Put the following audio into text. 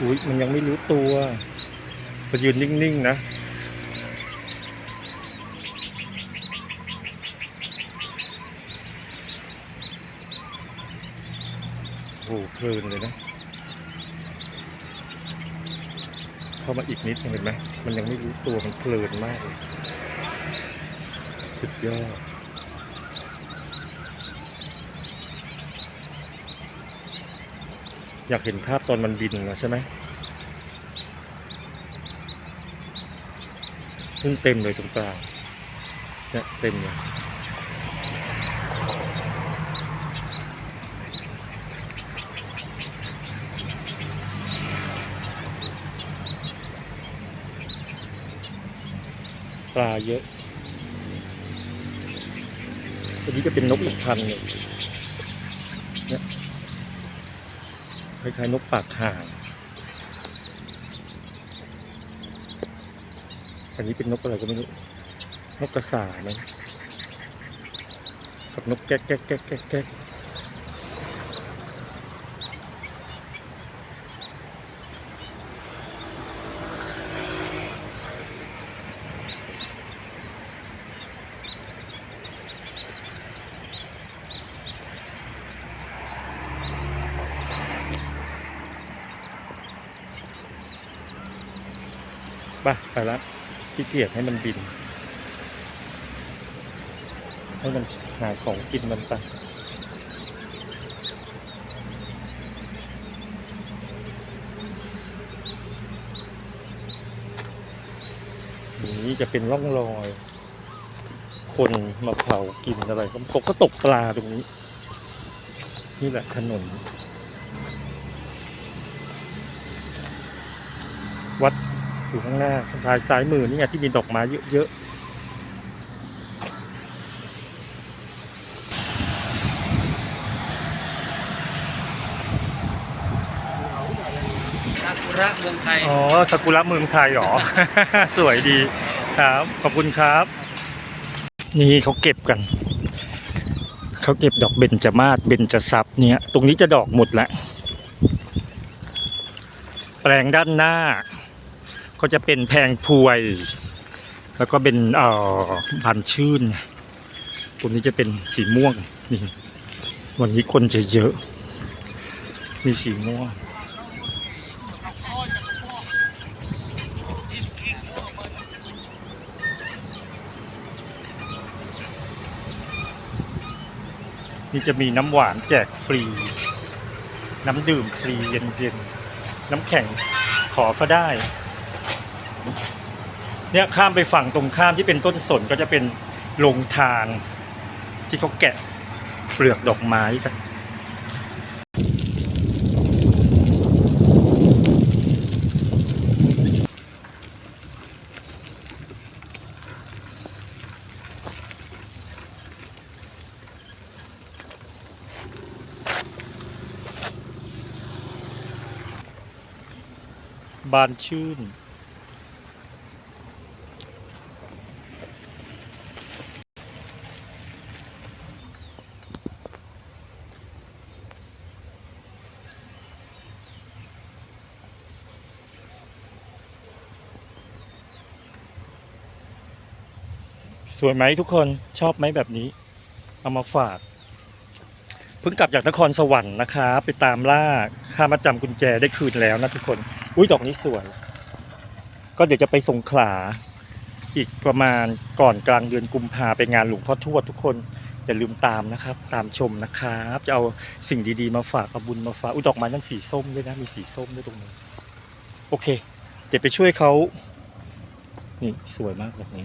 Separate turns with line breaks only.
อุ้ยมันยังไม่รู้ตัวมันยืนนิ่งๆนะ โอ้โหเพลินเลยนะ เข้ามาอีกนิดนึงเห็นไหม มันยังไม่รู้ตัวมันเพลินมากเลยสุดยอด อยากเห็นภาพตอนมันบินนะใช่ไหมเพิ่งเต็มเลยตรงกลางเนี่ยเต็มเลยปลาเยอะตัวนี้จะเป็นนกอีกพันหนึ่งเนี่ย คล้ายๆนกปากห่าง อันนี้เป็นนกอะไรก็ไม่รู้ นกกระสาไหมกับนกแก๊กแก๊กแก๊กแก๊ก แก๊กไปไปละขี้เกียจให้มันบิน ให้มันหาของกินมันไปนี่จะเป็นร่องรอย คนมาเผากินอะไรก็เขาก็ตกปลาตรงนี้ นี่แหละถนน วัด อยู่ข้างหน้าทางซ้ายมือนี่ไงที่มีดอกไม้เยอะๆ
ซากุระเมืองไทย
อ๋อสากุระเมืองไทยเหรอ สวยดีครับ ขอบคุณครับ นี่เขาเก็บกัน เขาเก็บดอกเบญจมาศเบญจทรัพย์เนี่ย ตรงนี้จะดอกหมดแล้วแปลงด้านหน้า ก็จะเป็นแพงพวย แล้วก็เป็นเอ่อพันชื่นตรงนี้จะเป็นสีม่วงนี่วันนี้คนจะเยอะ มีสีม่วงนี่จะมีน้ำหวานแจกฟรี น้ำดื่มฟรีเย็นๆ น้ำแข็งขอก็ได้ เนี่ยข้ามไปฝั่งตรงข้ามที่เป็นต้นสนก็จะเป็นโรงทาน ที่เขาแกะเปลือกดอกไม้กันบานชื่น สวยไหมทุกคนชอบไหมแบบนี้ เอามาฝาก เพิ่งกลับจากนครสวรรค์นะคะ ไปตามล่าค่ามาจำกุญแจได้คืนแล้วนะทุกคน อุ้ยดอกนี้สวย ก็เดี๋ยวจะไปสงขลา อีกประมาณก่อนกลางเดือนกุมภาไปงานหลวงพ่อทวดทุกคนอย่าลืมตามนะครับ ตามชมนะครับ จะเอาสิ่งดีๆมาฝากเอาบุญมาฝากอุ้ยดอกไม้นั่นสีส้มด้วยนะมีสีส้มด้วยตรงนี้โอเค เดี๋ยวไปช่วยเขานี่สวยมากแบบนี้